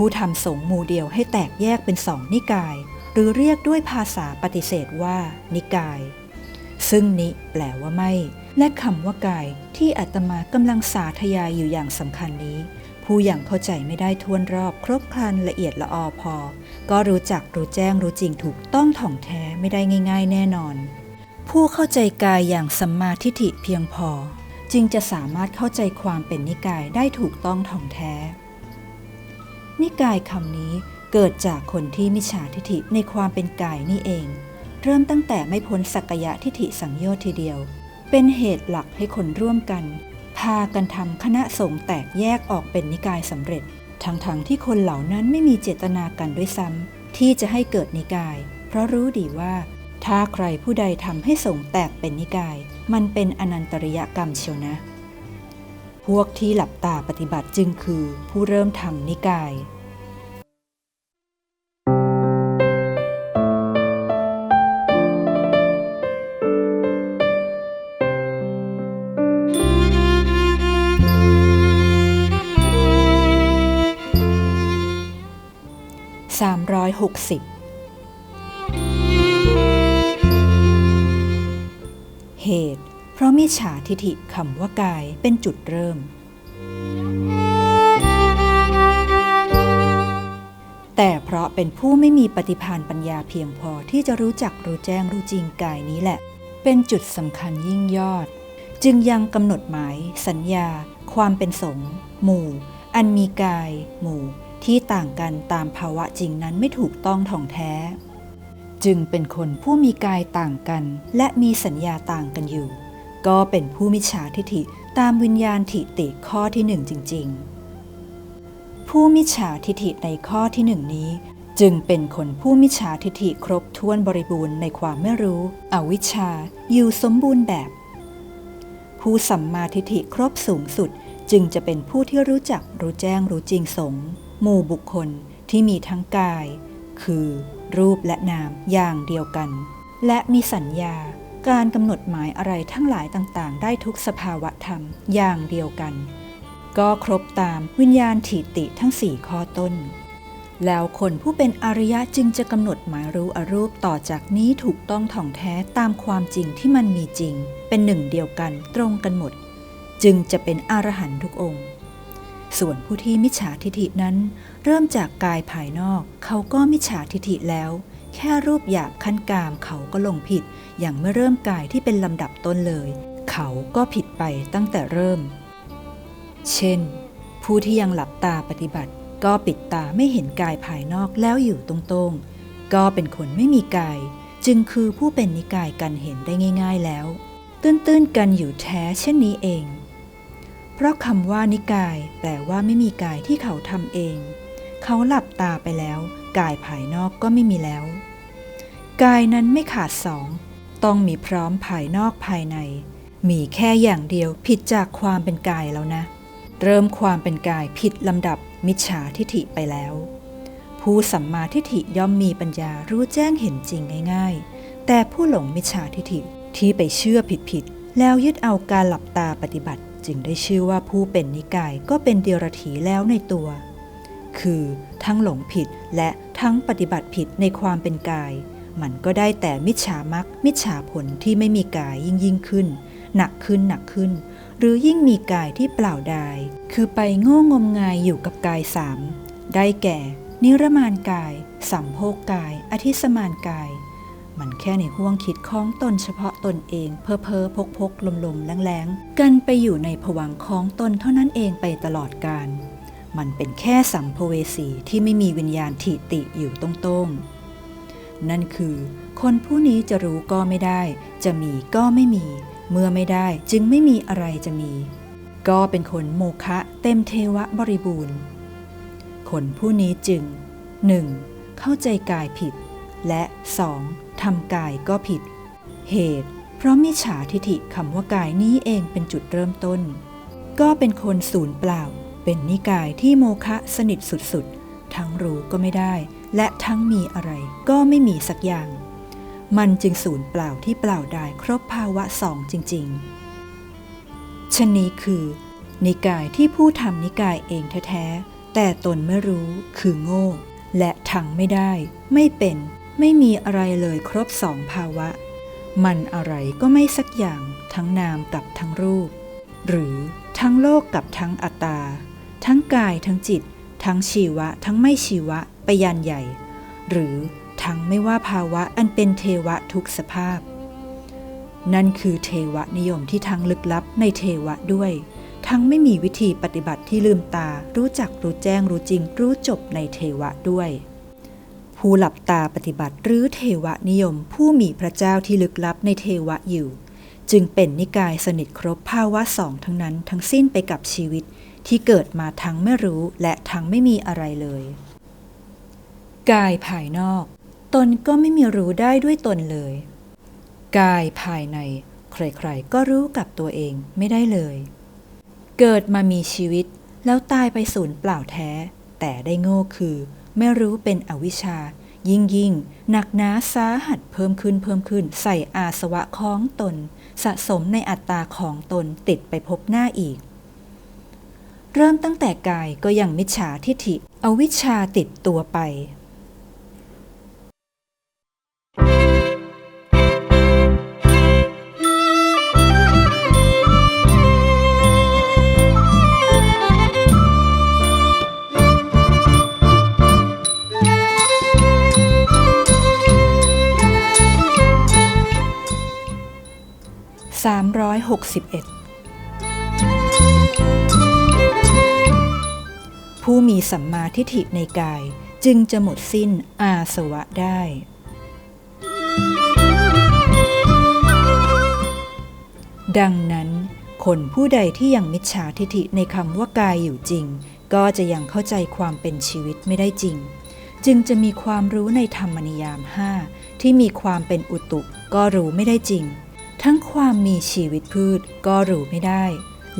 ผู้ทำสงฆ์หมู่เดียวให้แตกแยกเป็นสองนิกาย หรือเรียกด้วยภาษาปฏิเสธว่า นิกาย ซึ่งนิแปลว่าไม่ และคำว่ากายที่อาตมากำลังสาธยายอยู่อย่างสำคัญนี้ ผู้อย่างเข้าใจไม่ได้ทวนรอบครบครันละเอียดละออพอ ก็รู้จักรู้แจ้งรู้จริงถูกต้องถ่องแท้ไม่ได้ง่าย ๆ แน่นอน ผู้เข้าใจกายอย่างสัมมาทิฏฐิเพียงพอ จึงจะสามารถเข้าใจความเป็นนิกายได้ถูกต้องถ่องแท้ นิกายคำนี้เกิดจากคนที่มิจฉาทิฏฐิในความเป็นกายนี่เอง เริ่มตั้งแต่ไม่พ้นสักยะทิฏฐิสังโยชน์ทีเดียว เป็นเหตุหลักให้คนร่วมกัน พากันทำคณะสงฆ์แตกแยกออกเป็นนิกายสำเร็จ ทั้งๆทที่คนเหล่านั้นไม่มีเจตนากันด้วยซ้ำที่จะให้เกิดนิกาย เพราะรู้ดีว่า ถ้าใครผู้ใดทำให้สงฆ์แตกเป็นนิกาย มันเป็นอนันตริยกรรมเชียวนะ พวกที่หลับตาปฏิบัติจึงคือผู้เริ่มทำนิกาย 360 เหตุ เพราะมิจฉาทิฐิคำว่ากายเป็นจุดเริ่ม แต่เพราะเป็นผู้ไม่มีปฏิภาณปัญญาเพียงพอที่จะรู้จักรู้แจ้งรู้จริงกายนี้แหละ เป็นจุดสำคัญยิ่งยอด จึงยังกำหนดหมาย สัญญา ความเป็นสงหมู่ อันมีกาย หมู่ ที่ต่างกันตามภาวะจริงนั้นไม่ถูกต้องท่องแท้จึงเป็นคนผู้มีกายต่างกัน และมีสัญญาต่างกันอยู่ ก็เป็นผู้มิจฉาทิฐิตามวิญญาณทิติข้อที่หนึ่งจริง ๆ ผู้มิจฉาทิฐิในข้อที่หนึ่งนี้ จึงเป็นคนผู้มิจฉาทิฐิครบถ้วนบริบูรณ์ในความไม่รู้ อวิชชา อยู่สมบูรณ์แบบ ผู้สัมมาทิฏฐิครบสูงสุดจึงจะเป็นผู้ที่รู้จักรู้แจ้งรู้จริงสงหมู่บุคคลที่มีทั้งกาย คือ รูปและนามอย่างเดียวกัน และมีสัญญา การกำหนดหมายอะไรทั้งหลายต่างๆ ได้ทุกสภาวะธรรมอย่างเดียวกัน ก็ครบตามวิญญาณถิติทั้งสี่ข้อต้น แล้วคนผู้เป็นอริยะจึงจะกำหนดหมายรู้อรูปต่อจากนี้ถูกต้องถ่องแท้ตามความจริงที่มันมีจริง เป็นหนึ่งเดียวกันตรงกันหมด จึงจะเป็นอรหันต์ทุกองค์ส่วนผู้ที่มิจฉาทิฐินั้น เริ่มจากกายภายนอก เขาก็มิจฉาทิฐิแล้ว แค่รูปหยาบขั้นกามเขาก็ลงผิด อย่างเมื่อเริ่มกายที่เป็นลำดับต้นเลย เขาก็ผิดไปตั้งแต่เริ่ม เช่น ผู้ที่ยังหลับตาปฏิบัติ ก็ปิดตาไม่เห็นกายภายนอกแล้วอยู่ตรงๆ ก็เป็นคนไม่มีกาย จึงคือผู้เป็นนิกายกันเห็นได้ง่าย ๆแล้ว ตื้นๆกันอยู่แท้เช่นนี้เอง เพราะคำว่านิกายแปลว่าไม่มีกายที่เขาทำเอง เขาหลับตาไปแล้ว กายภายนอกก็ไม่มีแล้ว กายนั้นไม่ขาดสอง ต้องมีพร้อมภายนอกภายใน มีแค่อย่างเดียวผิดจากความเป็นกายแล้วนะ เริ่มความเป็นกายผิดลำดับมิจฉาทิฐิไปแล้ว ผู้สัมมาทิฏฐิย่อมมีปัญญารู้แจ้งเห็นจริงง่าย ๆ แต่ผู้หลงมิจฉาทิฏฐิที่ไปเชื่อผิดๆแล้วยึดเอาการหลับตาปฏิบัติ จึงได้ชื่อว่าผู้เป็นนิกายก็เป็นเดียรถีแล้วในตัว คือทั้งหลงผิดและทั้งปฏิบัติผิดในความเป็นกาย มันก็ได้แต่มิจฉามักมิจฉาผลที่ไม่มีกายยิ่งยิ่งขึ้น หนักขึ้นหนักขึ้น หรือยิ่งมีกายที่เปล่าดาย คือไปโง่งมงายอยู่กับกายสามได้แก่ นิรมานกาย สัมโภกกาย อธิสมานกาย มันแค่ในห่วงคิดของตนเฉพาะตนเอง เพอเพอพกพกลมลมแรงแรงกันไปอยู่ในผวังค์ของตนเท่านั้นเองไปตลอดกาล มันเป็นแค่สัมภเวสีที่ไม่มีวิญญาณทิติอยู่ตรงๆ นั่นคือ คนผู้นี้จะรู้ก็ไม่ได้ จะมีก็ไม่มี เมื่อไม่ได้จึงไม่มีอะไรจะมี ก็เป็นคนโมฆะเต็มเทวะบริบูรณ์ คนผู้นี้จึง 1. เข้าใจกายผิด และ 2. ทำกายก็ผิด เหตุ เพราะมิจฉาทิฐิคำว่ากายนี้เองเป็นจุดเริ่มต้น ก็เป็นคนศูนย์เปล่า เป็นนิกายที่โมฆะสนิทสุดๆ ทั้งรู้ก็ไม่ได้ และทั้งมีอะไรก็ไม่มีสักอย่าง มันจึงศูนย์เปล่าที่เปล่าได้ครบภาวะสองจริงๆชนนี้คือ นิกายที่ผู้ทำนิกายเองแท้ๆ แต่ตนไม่รู้คือโง่ และทั้งไม่ได้ ไม่เป็น ไม่มีอะไรเลยครบสองภาวะ มันอะไรก็ไม่สักอย่างทั้งนามกับทั้งรูป หรือทั้งโลกกับทั้งอัตตา ทั้งกายทั้งจิต ทั้งชีวะ ทั้งไม่ชีวะไปยันใหญ่ หรือทั้งไม่ว่าภาวะอันเป็นเทวะทุกสภาพ นั่นคือเทวะนิยมที่ทั้งลึกลับในเทวะด้วย ทั้งไม่มีวิธีปฏิบัติที่ลืมตา รู้จักรู้แจ้งรู้จริง รู้จบในเทวะด้วย ผู้หลับตาปฏิบัติหรือเทวะนิยม ผู้มีพระเจ้าที่ลึกลับในเทวะอยู่ จึงเป็นนิกายสนิทครบภาวะสองทั้งนั้นทั้งสิ้นไปกับชีวิต ที่เกิดมาทั้งไม่รู้และทั้งไม่มีอะไรเลย กายภายนอก ตนก็ไม่มีรู้ได้ด้วยตนเลย กายภายใน ใครๆ ก็รู้กับตัวเองไม่ได้เลย เกิดมามีชีวิตแล้วตายไปสูญเปล่าแท้ แต่ได้โง่คือ ไม่รู้เป็นอวิชชา ยิ่งยิ่งหนักหนาสาหัสเพิ่มขึ้นเพิ่มขึ้น ใส่อาสวะของตน สะสมในอัตตาของตนติดไปพบหน้าอีก เริ่มตั้งแต่กายก็ยังมิจฉาทิฐิเอาวิชชาติดตัวไป 361 ผู้มีสัมมาทิฏฐิในกายจึงจะหมดสิ้นอาสวะได้ ดังนั้น คนผู้ใดที่ยังมิจฉาทิฏฐิในคำว่ากายอยู่จริง ก็จะยังเข้าใจความเป็นชีวิตไม่ได้จริง จึงจะมีความรู้ในธรรมนิยามห้าที่มีความเป็นอุตุก็รู้ไม่ได้จริง ทั้งความมีชีวิตพืชก็รู้ไม่ได้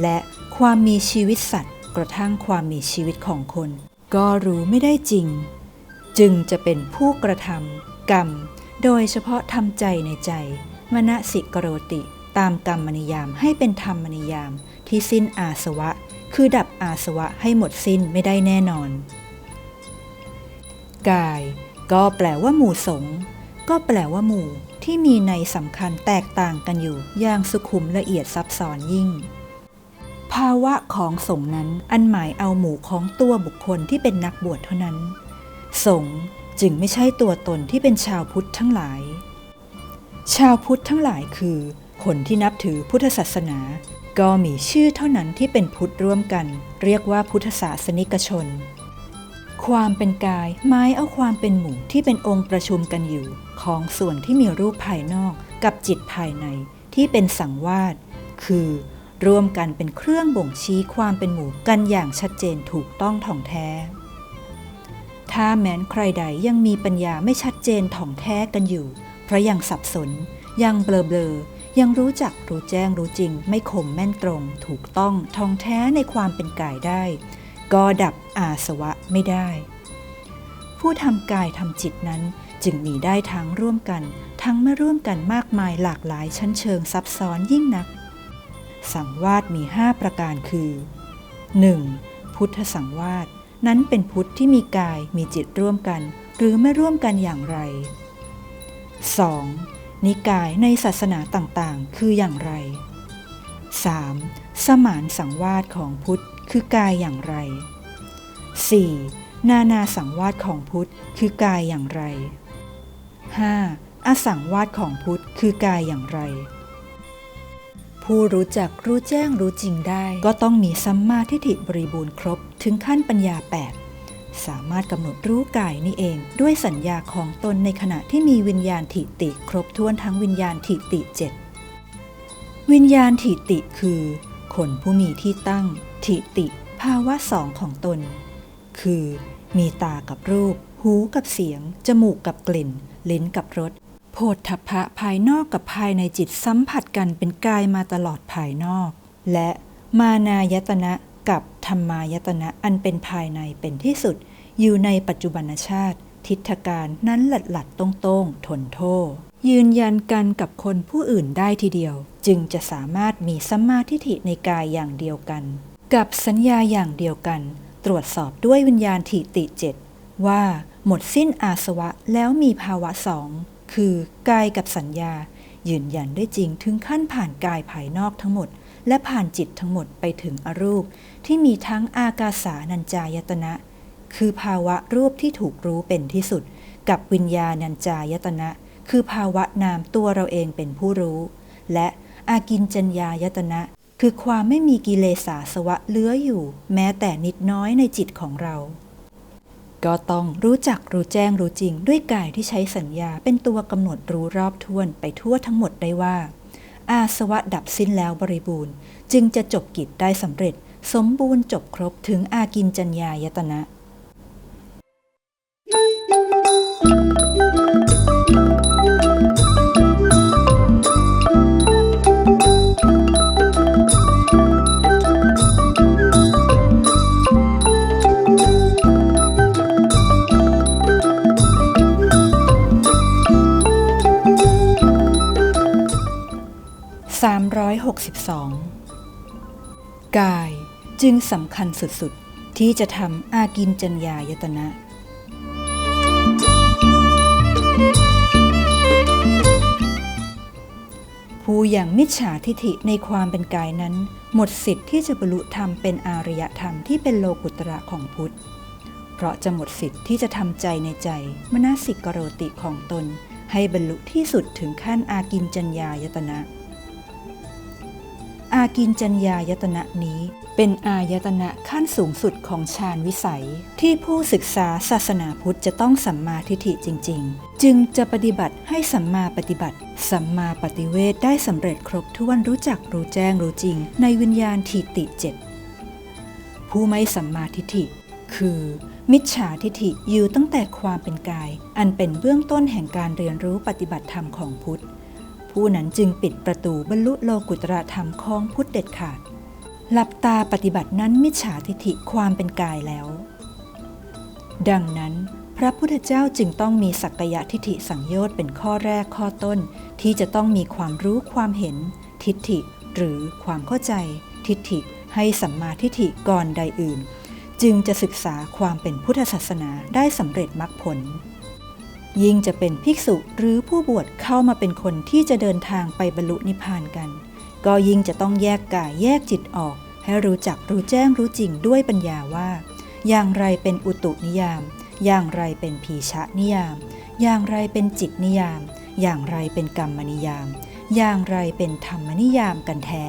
และความมีชีวิตสัตว์ กระทั่งความมีชีวิตของคน ก็รู้ไม่ได้จริง จึงจะเป็นผู้กระทำกรรม โดยเฉพาะทำใจในใจ มณสิกโรติ ตามกรรมนิยามให้เป็นธรรมนิยาม ที่สิ้นอาสวะ คือดับอาสวะให้หมดสิ้นไม่ได้แน่นอน กาย ก็แปลว่าหมู่สงก็แปลว่าหมู่ที่มีในสำคัญแตกต่างกันอยู่อย่างสุขุมละเอียดซับซ้อนยิ่ง ภาวะของสงนั้นอันหมายเอาหมู่ของตัวบุคคลที่เป็นนักบวชเท่านั้น สงจึงไม่ใช่ตัวตนที่เป็นชาวพุทธทั้งหลาย ชาวพุทธทั้งหลายคือ คนที่นับถือพุทธศาสนา ก็มีชื่อเท่านั้นที่เป็นพุทธร่วมกัน เรียกว่าพุทธศาสนิกชน ความเป็นกายหมายเอาความเป็นหมู่ที่เป็นองค์ประชุมกันอยู่ ของส่วนที่มีรูปภายนอกกับจิตภายในที่เป็นสังวาสคือ ร่วมกันเป็นเครื่องบ่งชี้ความเป็นหมู่กันอย่างชัดเจนถูกต้องถ่องแท้ ถ้าแม้นใครใดยังมีปัญญาไม่ชัดเจนถ่องแท้กันอยู่ เพราะยังสับสน ยังเบลอเบลอยังรู้จักรู้แจ้งรู้จริง ไม่คมแม่นตรง ถูกต้องท่องแท้ในความเป็นกายได้ ก็ดับอาสวะไม่ได้ ผู้ทำกายทำจิตนั้นจึงมีได้ทั้งร่วมกัน ทั้งไม่ร่วมกันมากมายหลากหลายชั้นเชิงซับซ้อนยิ่งนัก สังวาสมี 5 ประการคือ 1. พุทธสังวาสนั้นเป็นพุทธที่มีกายมีจิตร่วมกัน หรือไม่ร่วมกันอย่างไร 2. นิกายในศาสนาต่างๆ คืออย่างไร 3. สมานสังวาสของพุทธคือกายอย่างไร 4. นานาสังวาสของพุทธคือกายอย่างไร 5. อสังวาสของพุทธคือกายอย่างไร ผู้รู้จักรู้แจ้งรู้จริงได้ ก็ต้องมีสัมมาทิฏฐิบริบูรณ์ครบ ถึงขั้นปัญญา 8 สามารถกำหนดรู้กายนี่เอง ด้วยสัญญาของตนในขณะที่มีวิญญาณถิติ ครบถ้วนทั้งวิญญาณถิติเจ็ดวิญญาณถิติคือ คนผู้มีที่ตั้ง ถิติ ภาวะสองของตน คือ มีตากับรูป หูกับเสียง จมูกกับกลิ่น ลิ้นกับรส โพธพะภายนอกกับภายในจิตสัมผัสกันเป็นกายมาตลอดภายนอก และมานายตนะกับธรรมายตนะอันเป็นภายในเป็นที่สุด อยู่ในปัจจุบันชาติ ทิฏฐการนั้นหลัดหลัดตรงตรงทนโทษยืนยันกันกับคนผู้อื่นได้ทีเดียว จึงจะสามารถมีสัมมาทิฏฐิในกายอย่างเดียวกัน กับสัญญาอย่างเดียวกันตตรวจสอบด้วยวิญญาณถิติเจ็ดว่าหมดสิ้นอาสวะแล้วมีภาวะสอง คือกายกับสัญญา ยืนยันได้จริงถึงขั้นผ่านกายภายนอกทั้งหมด และผ่านจิตทั้งหมดไปถึงอรูป ที่มีทั้งอากาสานัญจายตนะ คือภาวะรูปที่ถูกรู้เป็นที่สุด กับวิญญาณัญจายตนะ คือภาวะนามตัวเราเองเป็นผู้รู้ และอากินจัญญายตนะ คือความไม่มีกิเลสาสวะเลื้ออยู่ แม้แต่นิดน้อยในจิตของเรา ก็ต้องรู้จักรู้แจ้งรู้จริง ด้วยกายที่ใช้สัญญาเป็นตัวกำหนดรู้รอบท้วนไปทั่วทั้งหมดได้ว่า อาสวะดับสิ้นแล้วบริบูรณ์ จึงจะจบกิจได้สำเร็จ สมบูรณ์จบครบถึงอากินจัญญายตนะ จึงสำคัญสุดๆ ที่จะทำอากินจัญญายตนะ ผู้อย่างมิจฉาทิฐิในความเป็นกายนั้น หมดสิทธิ์ที่จะบรรลุธรรมเป็นอารยธรรมที่เป็นโลกุตระของพุทธ เพราะจะหมดสิทธิ์ที่จะทำใจในใจมนสิกโรติของตน ให้บรรลุที่สุดถึงขั้นอากินจัญญายตนะอากินจัญญายตนะนี้ เป็นอายตนะขั้นสูงสุดของฌานวิสัย ที่ผู้ศึกษาศาสนาพุทธจะต้องสัมมาทิฏฐิจริง ๆ จึงจะปฏิบัติให้สัมมาปฏิบัติ สัมมาปฏิเวทได้สำเร็จครบถ้วนรู้จักรู้แจ้งรู้จริง ในวิญญาณทิติเจ็ดผู้ไม่สัมมาทิฏฐิ คือ มิจฉาทิฏฐิอยู่ตั้งแต่ความเป็นกาย อันเป็นเบื้องต้นแห่งการเรียนรู้ปฏิบัติธรรมของพุทธผู้นั้นจึงปิดประตูบรรลุโลกุตระธรรมของพุทธเด็ดขาด หลับตาปฏิบัตินั้นมิจฉาทิฐิความเป็นกายแล้ว ดังนั้น พระพุทธเจ้าจึงต้องมีสักกาทิฐิสังโยชน์เป็นข้อแรกข้อต้น ที่จะต้องมีความรู้ความเห็น ทิฏฐิ หรือความเข้าใจ ทิฏฐิ ให้สัมมาทิฏฐิก่อนใดอื่น จึงจะศึกษาความเป็นพุทธศาสนาได้สำเร็จมรรคผล ยิ่งจะเป็นภิกษุหรือผู้บวชเข้ามาเป็นคนที่จะเดินทางไปบรรลุนิพพานกัน ก็ยิ่งจะต้องแยกกายแยกจิตออก ให้รู้จักรู้แจ้งรู้จริงด้วยปัญญาว่า อย่างไรเป็นอุตุนิยาม อย่างไรเป็นพีชะนิยาม อย่างไรเป็นจิตนิยาม อย่างไรเป็นกรรมนิยาม อย่างไรเป็นธรรมนิยามกันแท้